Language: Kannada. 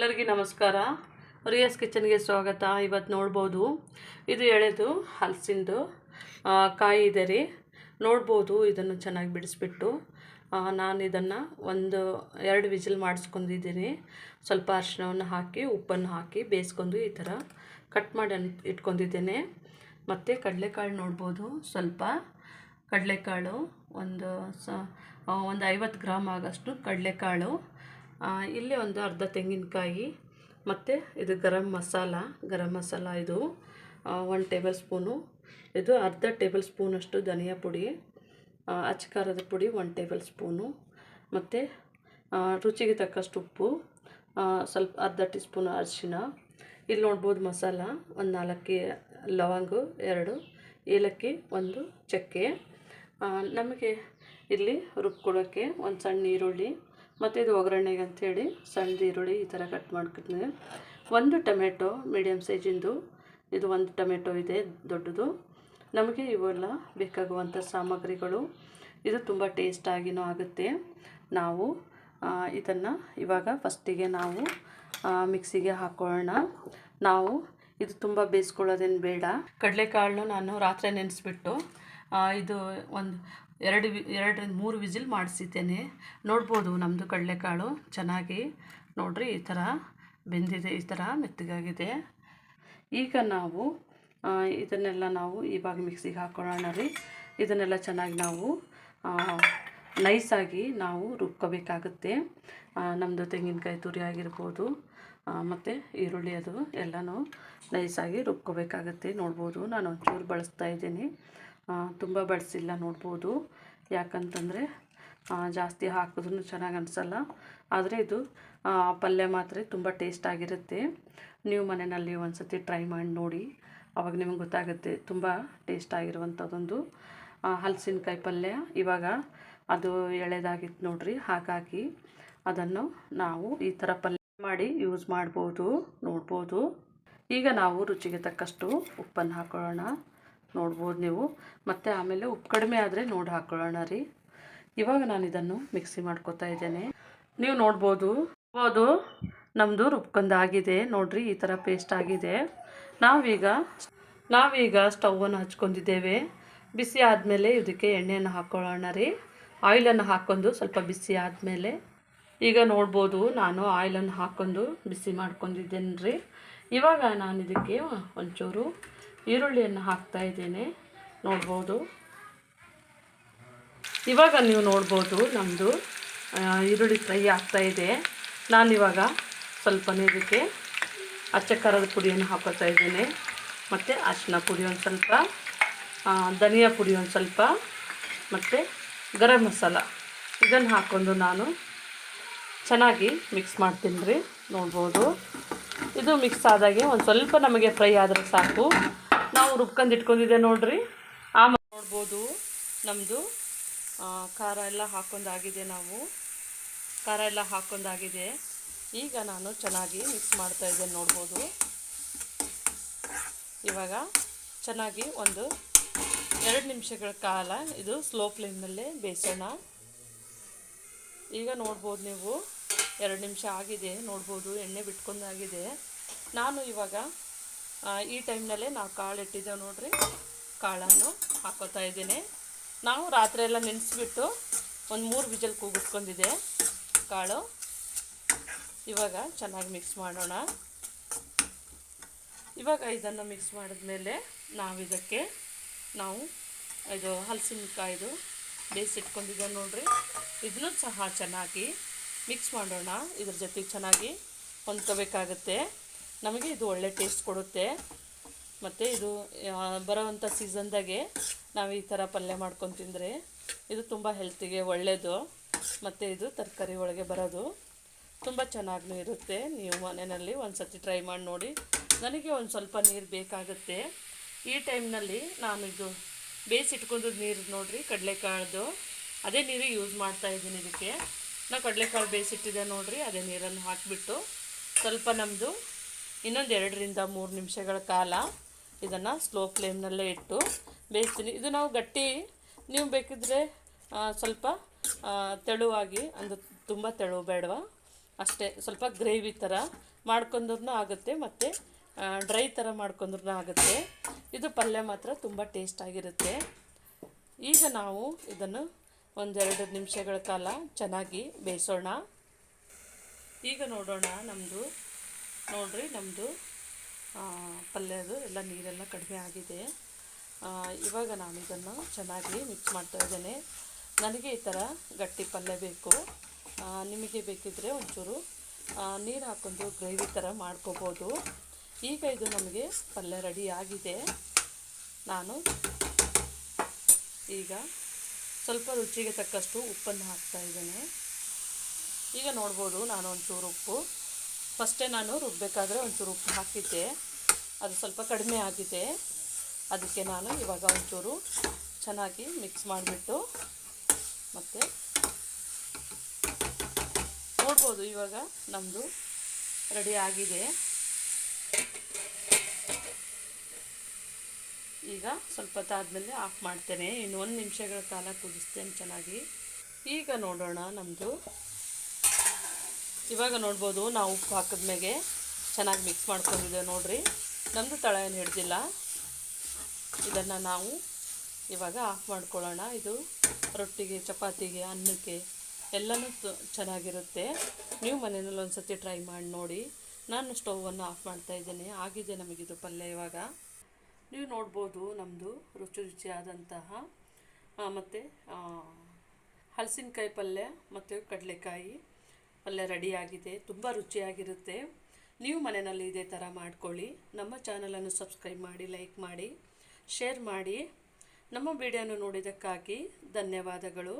ಎಲ್ಲರಿಗೂ ನಮಸ್ಕಾರ. ರಿಯಸ್ ಕಿಚನ್ಗೆ ಸ್ವಾಗತ. ಇವತ್ತು ನೋಡ್ಬೋದು. ಇದು ಎಳೆದು, ಹಲಸಿಂದು ಕಾಯಿ ಇದೆ ರೀ. ನೋಡ್ಬೋದು, ಇದನ್ನು ಚೆನ್ನಾಗಿ ಬಿಡಿಸ್ಬಿಟ್ಟು. ನಾನು ಇದನ್ನು ಒಂದು ಎರಡು ವಿಜಿಲ್ ಮಾಡಿಸ್ಕೊಂಡಿದ್ದೀನಿ. ಸ್ವಲ್ಪ ಅರಿಶಿಣವನ್ನು ಹಾಕಿ, ಉಪ್ಪನ್ನು ಹಾಕಿ, ಬೇಯಿಸ್ಕೊಂಡು ಈ ಥರ ಕಟ್ ಮಾಡಿ ಇಟ್ಕೊಂಡಿದ್ದೇನೆ. ಮತ್ತು ಕಡಲೆಕಾಳು ನೋಡ್ಬೋದು. ಸ್ವಲ್ಪ ಕಡಲೆಕಾಳು, ಒಂದು ಸ ಒಂದು ಐವತ್ತು ಗ್ರಾಮ್ ಆಗೋಷ್ಟು ಕಡಲೆಕಾಳು ಇಲ್ಲಿ ಒಂದು ಅರ್ಧ ತೆಂಗಿನಕಾಯಿ, ಮತ್ತು ಇದು ಗರಂ ಮಸಾಲ ಗರಂ ಮಸಾಲ ಇದು ಒನ್ ಟೇಬಲ್ ಸ್ಪೂನು ಇದು ಅರ್ಧ ಟೇಬಲ್ ಸ್ಪೂನಷ್ಟು ಧನಿಯಾ ಪುಡಿ ಅಚ್ಚಕಾರದ ಪುಡಿ ಒನ್ ಟೇಬಲ್ ಸ್ಪೂನು ಮತ್ತು ರುಚಿಗೆ ತಕ್ಕಷ್ಟು ಉಪ್ಪು ಸ್ವಲ್ಪ ಅರ್ಧ ಟೀ ಸ್ಪೂನ್ ಅರಿಶಿನ ಇಲ್ಲಿ ನೋಡ್ಬೋದು ಮಸಾಲ, ಒಂದು ನಾಲ್ಕು ಲವಂಗ, ಎರಡು ಏಲಕ್ಕಿ, ಒಂದು ಚಕ್ಕೆ. ನಮಗೆ ಇಲ್ಲಿ ರುಬ್ಕೊಳ್ಳೋಕ್ಕೆ ಒಂದು ಸಣ್ಣ ಈರುಳ್ಳಿ ಮತ್ತು ಇದು ಒಗ್ಗರಣೆಗೆ ಅಂಥೇಳಿ ಸಣ್ಣ ಈರುಳ್ಳಿ ಈ ಥರ ಕಟ್ ಮಾಡ್ಕೊತೀನಿ ಒಂದು ಟೊಮೆಟೊ ಮೀಡಿಯಮ್ ಸೈಜಿಂದು ಇದು. ಒಂದು ಟೊಮೆಟೊ ಇದೆ, ದೊಡ್ಡದು. ನಮಗೆ ಇವೆಲ್ಲ ಬೇಕಾಗುವಂಥ ಸಾಮಗ್ರಿಗಳು. ಇದು ತುಂಬ ಟೇಸ್ಟಾಗಿನೂ ಆಗುತ್ತೆ. ನಾವು ಇದನ್ನು ಇವಾಗ ಫಸ್ಟಿಗೆ ನಾವು ಮಿಕ್ಸಿಗೆ ಹಾಕೊಳ್ಳೋಣ ನಾವು ಇದು ತುಂಬ ಬೇಯಿಸ್ಕೊಳ್ಳೋದೇನು ಬೇಡ. ಕಡಲೆಕಾಳನ್ನು ನಾನು ರಾತ್ರಿ ನೆನೆಸ್ಬಿಟ್ಟು ಇದು ಒಂದು ಎರಡು ಎರಡರಿಂದ ಮೂರು ವಿಜಿಲ್ ಮಾಡಿಸಿದ್ದೇನೆ. ನೋಡ್ಬೋದು ನಮ್ಮದು ಕಡಲೆಕಾಳು ಚೆನ್ನಾಗಿ. ನೋಡ್ರಿ, ಈ ಥರ ಬೆಂದಿದೆ, ಈ ಥರ ಮೆತ್ತಗಾಗಿದೆ. ಈಗ ನಾವು ಇದನ್ನೆಲ್ಲ ನಾವು ಇವಾಗ ಮಿಕ್ಸಿಗೆ ಹಾಕೊಳ್ಳೋಣ ರೀ. ಇದನ್ನೆಲ್ಲ ಚೆನ್ನಾಗಿ ನಾವು ನೈಸಾಗಿ ನಾವು ರುಬ್ಕೋಬೇಕಾಗುತ್ತೆ. ನಮ್ಮದು ತೆಂಗಿನಕಾಯಿ ತುರಿ ಆಗಿರ್ಬೋದು ಮತ್ತು ಈರುಳ್ಳಿ ಅದು ಎಲ್ಲನೂ ನೈಸಾಗಿ ರುಬ್ಕೋಬೇಕಾಗುತ್ತೆ. ನೋಡ್ಬೋದು ನಾನು ಒಂಚೂರು ಬಳಸ್ತಾ ಇದ್ದೀನಿ. ತುಂಬ ಬಳಸಿಲ್ಲ ನೋಡ್ಬೋದು. ಯಾಕಂತಂದರೆ ಜಾಸ್ತಿ ಹಾಕಿದ್ರೂ ಚೆನ್ನಾಗಿ ಅನಿಸಲ್ಲ. ಆದರೆ ಇದು ಪಲ್ಯ ಮಾತ್ರ ತುಂಬ ಟೇಸ್ಟಾಗಿರುತ್ತೆ ನೀವು ಮನೆಯಲ್ಲಿ ಒಂದು ಸತಿ ಟ್ರೈ ಮಾಡಿ ನೋಡಿ. ಅವಾಗ ನಿಮಗೆ ಗೊತ್ತಾಗುತ್ತೆ, ತುಂಬ ಟೇಸ್ಟ್ ಆಗಿರುವಂಥದ್ದೊಂದು ಹಲಸಿನಕಾಯಿ ಪಲ್ಯ, ಇವಾಗ ಅದು ಎಳೆದಾಗಿತ್ತು ನೋಡ್ರಿ, ಹಾಗಾಗಿ ಅದನ್ನು ನಾವು ಈ ಥರ ಪಲ್ಯ ಮಾಡಿ ಯೂಸ್ ಮಾಡ್ಬೋದು, ನೋಡ್ಬೋದು. ಈಗ ನಾವು ರುಚಿಗೆ ತಕ್ಕಷ್ಟು ಉಪ್ಪನ್ನು ಹಾಕೊಳ್ಳೋಣ. ನೋಡ್ಬೋದು ನೀವು. ಮತ್ತು ಆಮೇಲೆ ಉಪ್ಪು ಕಡಿಮೆ ಆದರೆ ನೋಡಿ ಹಾಕ್ಕೊಳ್ಳೋಣ ರೀ. ಇವಾಗ ನಾನು ಇದನ್ನು ಮಿಕ್ಸಿ ಮಾಡ್ಕೊತಾ ಇದ್ದೇನೆ. ನೀವು ನೋಡ್ಬೋದು ನೋಡ್ಬೋದು ನಮ್ಮದು ರುಬ್ಕೊಂಡಾಗಿದೆ ನೋಡಿರಿ, ಈ ಥರ ಪೇಸ್ಟ್ ಆಗಿದೆ. ನಾವೀಗ ನಾವೀಗ ಸ್ಟವನ್ನು ಹಚ್ಕೊಂಡಿದ್ದೇವೆ. ಬಿಸಿ ಆದಮೇಲೆ ಇದಕ್ಕೆ ಎಣ್ಣೆಯನ್ನು ಹಾಕ್ಕೊಳ್ಳೋಣ ರೀ. ಆಯಿಲನ್ನು ಹಾಕ್ಕೊಂಡು ಸ್ವಲ್ಪ ಬಿಸಿ ಆದಮೇಲೆ. ಈಗ ನೋಡ್ಬೋದು, ನಾನು ಆಯಿಲನ್ನು ಹಾಕ್ಕೊಂಡು ಬಿಸಿ ಮಾಡ್ಕೊಂಡಿದ್ದೇನೆ ರೀ. ಇವಾಗ ನಾನು ಇದಕ್ಕೆ ಒಂಚೂರು ಈರುಳ್ಳಿಯನ್ನು ಹಾಕ್ತಾ ಇದ್ದೇನೆ. ನೋಡ್ಬೋದು. ಇವಾಗ ನೀವು ನೋಡ್ಬೋದು ನಮ್ಮದು ಈರುಳ್ಳಿ ಫ್ರೈ ಆಗ್ತಾ ಇದೆ. ನಾನಿವಾಗ ಸ್ವಲ್ಪನೇ ಇದಕ್ಕೆ ಅಚ್ಚ ಖಾರದ ಪುಡಿಯನ್ನು ಹಾಕೋತಾ ಇದ್ದೇನೆ. ಮತ್ತು ಅರಿಶಿನ ಪುಡಿ ಒಂದು ಸ್ವಲ್ಪ ಧನಿಯಾ ಪುಡಿ ಒಂದು ಸ್ವಲ್ಪ, ಮತ್ತು ಗರಂ ಮಸಾಲ. ಇದನ್ನು ಹಾಕ್ಕೊಂಡು ನಾನು ಚೆನ್ನಾಗಿ ಮಿಕ್ಸ್ ಮಾಡ್ತೀನಿ ರೀ. ನೋಡ್ಬೋದು. ಇದು ಮಿಕ್ಸ್ ಆದಾಗೆ ಒಂದು ಸ್ವಲ್ಪ ನಮಗೆ ಫ್ರೈ ಆದರೆ ಸಾಕು. ನಾವು ರುಬ್ಕೊಂಡು ಇಟ್ಕೊಂಡಿದ್ದೆ ನೋಡ್ರಿ. ಆಮೇಲೆ ನೋಡ್ಬೋದು ನಮ್ಮದು ಖಾರ ಎಲ್ಲ ಹಾಕೊಂಡಾಗಿದೆ ನಾವು. ಖಾರ ಎಲ್ಲ ಹಾಕೊಂಡಾಗಿದೆ. ಈಗ ನಾನು ಚೆನ್ನಾಗಿ ಮಿಕ್ಸ್ ಮಾಡ್ತಾ ಇದ್ದೇನೆ ನೋಡ್ಬೋದು. ಇವಾಗ ಚೆನ್ನಾಗಿ ಒಂದು ಎರಡು ನಿಮಿಷಗಳ ಕಾಲ ಇದು ಸ್ಲೋ ಫ್ಲೇಮ್ನಲ್ಲೇ ಬೇಯಿಸೋಣ. ಈಗ ನೋಡ್ಬೋದು ನೀವು. ಎರಡು ನಿಮಿಷ ಆಗಿದೆ, ನೋಡ್ಬೋದು, ಎಣ್ಣೆ ಬಿಟ್ಕೊಂಡಾಗಿದೆ ನಾನು ಇವಾಗ ಈ ಟೈಮ್ನಲ್ಲೇ ನಾವು ಕಾಳು ಇಟ್ಟಿದ್ದೇವೆ ನೋಡ್ರಿ. ಕಾಳನ್ನು ಹಾಕೋತಾ ಇದ್ದೀನಿ. ನಾವು ರಾತ್ರಿ ಎಲ್ಲ ನೆನೆಸ್ಬಿಟ್ಟು ಒಂದು ಮೂರು ವಿಜಲ್ ಕೂಗಿಸ್ಕೊಂಡಿದ್ದೆ ಕಾಳು. ಇವಾಗ ಚೆನ್ನಾಗಿ ಮಿಕ್ಸ್ ಮಾಡೋಣ. ಇವಾಗ ಇದನ್ನು ಮಿಕ್ಸ್ ಮಾಡಿದ್ಮೇಲೆ ನಾವು ಇದಕ್ಕೆ ನಾವು ಇದು ಹಲಸಿನಕಾಯ್ದು ಬೇಯಿಸಿಟ್ಕೊಂಡಿದ್ದೇವೆ ನೋಡ್ರಿ. ಇದನ್ನು ಸಹ ಚೆನ್ನಾಗಿ ಮಿಕ್ಸ್ ಮಾಡೋಣ. ಇದ್ರ ಜೊತೆಗೆ ಚೆನ್ನಾಗಿ ಹೊಂದ್ಕೋಬೇಕಾಗತ್ತೆ. ನಮಗೆ ಇದು ಒಳ್ಳೆ ಟೇಸ್ಟ್ ಕೊಡುತ್ತೆ. ಮತ್ತು ಇದು ಬರೋವಂಥ ಸೀಸನ್ದಾಗೆ ನಾವು ಈ ಥರ ಪಲ್ಯ ಮಾಡ್ಕೊಂಡು ತಿಂದರೆ ಇದು ತುಂಬ ಹೆಲ್ತಿಗೆ ಒಳ್ಳೆಯದು ಮತ್ತು ಇದು ತರಕಾರಿ ಒಳಗೆ ಬರೋದು ತುಂಬ ಚೆನ್ನಾಗೂ ಇರುತ್ತೆ. ನೀವು ಮನೆಯಲ್ಲಿ ಒಂದು ಸತಿ ಟ್ರೈ ಮಾಡಿ ನೋಡಿ. ನನಗೆ ಒಂದು ಸ್ವಲ್ಪ ನೀರು ಬೇಕಾಗುತ್ತೆ. ಈ ಟೈಮ್ನಲ್ಲಿ ನಾನು ಇದು ಬೇಯಿಸಿಟ್ಕೊಂಡು ನೀರು ನೋಡಿರಿ ಕಡಲೆಕಾಳ್ದು. ಅದೇ ನೀರು ಯೂಸ್ ಮಾಡ್ತಾ ಇದ್ದೀನಿ ಇದಕ್ಕೆ. ನಾವು ಕಡಲೆಕಾಳು ಬೇಯಿಸಿಟ್ಟಿದೆ ನೋಡ್ರಿ, ಅದೇ ನೀರನ್ನು ಹಾಕಿಬಿಟ್ಟು ಸ್ವಲ್ಪ ನಮ್ಮದು ಇನ್ನೊಂದು ಎರಡರಿಂದ ಮೂರು ನಿಮಿಷಗಳ ಕಾಲ ಇದನ್ನು ಸ್ಲೋ ಫ್ಲೇಮ್ನಲ್ಲೇ ಇಟ್ಟು ಬೇಯಿಸ್ತೀನಿ. ಇದು ನಾವು ಗಟ್ಟಿ, ನೀವು ಬೇಕಿದ್ರೆ ಸ್ವಲ್ಪ ತೆಳುವಾಗಿ, ಅಂದರೆ ತುಂಬ ತೆಳು ಬೇಡವಾ? ಅಷ್ಟೇ, ಸ್ವಲ್ಪ ಗ್ರೇವಿ ಥರ ಮಾಡ್ಕೊಂಡ್ರೂ ಆಗುತ್ತೆ, ಮತ್ತು ಡ್ರೈ ಥರ ಮಾಡ್ಕೊಂಡ್ರೂ ಆಗುತ್ತೆ. ಇದು ಪಲ್ಯ ಮಾತ್ರ ತುಂಬ ಟೇಸ್ಟಾಗಿರುತ್ತೆ ಈಗ ನಾವು ಇದನ್ನು ಒಂದೆರಡು ನಿಮಿಷಗಳ ಕಾಲ ಚೆನ್ನಾಗಿ ಬೇಯಿಸೋಣ. ಈಗ ನೋಡೋಣ ನಮ್ಮದು ನೋಡಿರಿ ನಮ್ಮದು ಪಲ್ಯದು ಎಲ್ಲ ನೀರೆಲ್ಲ ಕಡಿಮೆ ಆಗಿದೆ. ಇವಾಗ ನಾನು ಇದನ್ನು ಚೆನ್ನಾಗಿ ಮಿಕ್ಸ್ ಮಾಡ್ತಾ ಇದ್ದೇನೆ. ನನಗೆ ಈ ಥರ ಗಟ್ಟಿ ಪಲ್ಯ ಬೇಕು. ನಿಮಗೆ ಬೇಕಿದ್ದರೆ ಒಂಚೂರು ನೀರು ಹಾಕೊಂಡು ಗ್ರೇವಿ ಥರ ಮಾಡ್ಕೋಬೋದು. ಈಗ ಇದು ನಮಗೆ ಪಲ್ಯ ರೆಡಿ ಆಗಿದೆ. ನಾನು ಈಗ ಸ್ವಲ್ಪ ರುಚಿಗೆ ತಕ್ಕಷ್ಟು ಉಪ್ಪನ್ನು ಹಾಕ್ತಾ ಇದ್ದೇನೆ. ಈಗ ನೋಡ್ಬೋದು ನಾನು ಒಂಚೂರು ಉಪ್ಪು. ಫಸ್ಟೇ ನಾನು ರುಬ್ಬಬೇಕಾದ್ರೆ ಒಂಚೂರು ಉಪ್ಪು ಹಾಕಿದ್ದೆ. ಅದು ಸ್ವಲ್ಪ ಕಡಿಮೆ ಆಗಿದೆ. ಅದಕ್ಕೆ ನಾನು ಇವಾಗ ಒಂಚೂರು ಚೆನ್ನಾಗಿ ಮಿಕ್ಸ್ ಮಾಡಿಬಿಟ್ಟು ಮತ್ತು ನೋಡ್ಬೋದು ಇವಾಗ ನಮ್ಮದು ರೆಡಿ ಆಗಿದೆ. ಈಗ ಸ್ವಲ್ಪ ಹೊತ್ತಾದಮೇಲೆ ಆಫ್ ಮಾಡ್ತೇನೆ. ಇನ್ನು ಒಂದು ನಿಮಿಷಗಳ ಕಾಲ ಕುದಿಸ್ತೇನೆ ಚೆನ್ನಾಗಿ. ಈಗ ನೋಡೋಣ ನಮ್ಮದು ಇವಾಗ ನೋಡ್ಬೋದು ನಾವು ಉಪ್ಪು ಹಾಕಿದ್ಮೇಲೆ ಚೆನ್ನಾಗಿ ಮಿಕ್ಸ್ ಮಾಡ್ಕೊಂಡಿದ್ದೇವೆ ನೋಡಿರಿ. ನಮ್ಮದು ತಳ ಏನು ಹಿಡ್ದಿಲ್ಲ. ಇದನ್ನು ನಾವು ಇವಾಗ ಆಫ್ ಮಾಡ್ಕೊಳ್ಳೋಣ. ಇದು ರೊಟ್ಟಿಗೆ, ಚಪಾತಿಗೆ, ಅನ್ನಕ್ಕೆ ಎಲ್ಲನೂ ಚೆನ್ನಾಗಿರುತ್ತೆ. ನೀವು ಮನೆಯಲ್ಲಿ ಒಂದು ಸತಿ ಟ್ರೈ ಮಾಡಿ ನೋಡಿ. ನಾನು ಸ್ಟೌವನ್ನು ಆಫ್ ಮಾಡ್ತಾ ಇದ್ದೇನೆ. ಆಗಿದೆ ನಮಗಿದು ಪಲ್ಯ ಇವಾಗ. ನೀವು ನೋಡ್ಬೋದು ನಮ್ಮದು ರುಚಿ ರುಚಿಯಾದಂತಹ ಮತ್ತು ಹಲಸಿನಕಾಯಿ ಪಲ್ಯ ಮತ್ತು ಕಡಲೆಕಾಯಿ ಪಲ್ಯ ರೆಡಿಯಾಗಿದೆ, ತುಂಬ ರುಚಿಯಾಗಿರುತ್ತೆ. ನೀವು ಮನೆಯಲ್ಲಿ ಇದೇ ಥರ ಮಾಡ್ಕೊಳ್ಳಿ. ನಮ್ಮ ಚಾನಲನ್ನು ಸಬ್ಸ್ಕ್ರೈಬ್ ಮಾಡಿ, ಲೈಕ್ ಮಾಡಿ, ಶೇರ್ ಮಾಡಿ. ನಮ್ಮ ವಿಡಿಯೋನ ನೋಡಿದ್ದಕ್ಕಾಗಿ ಧನ್ಯವಾದಗಳು.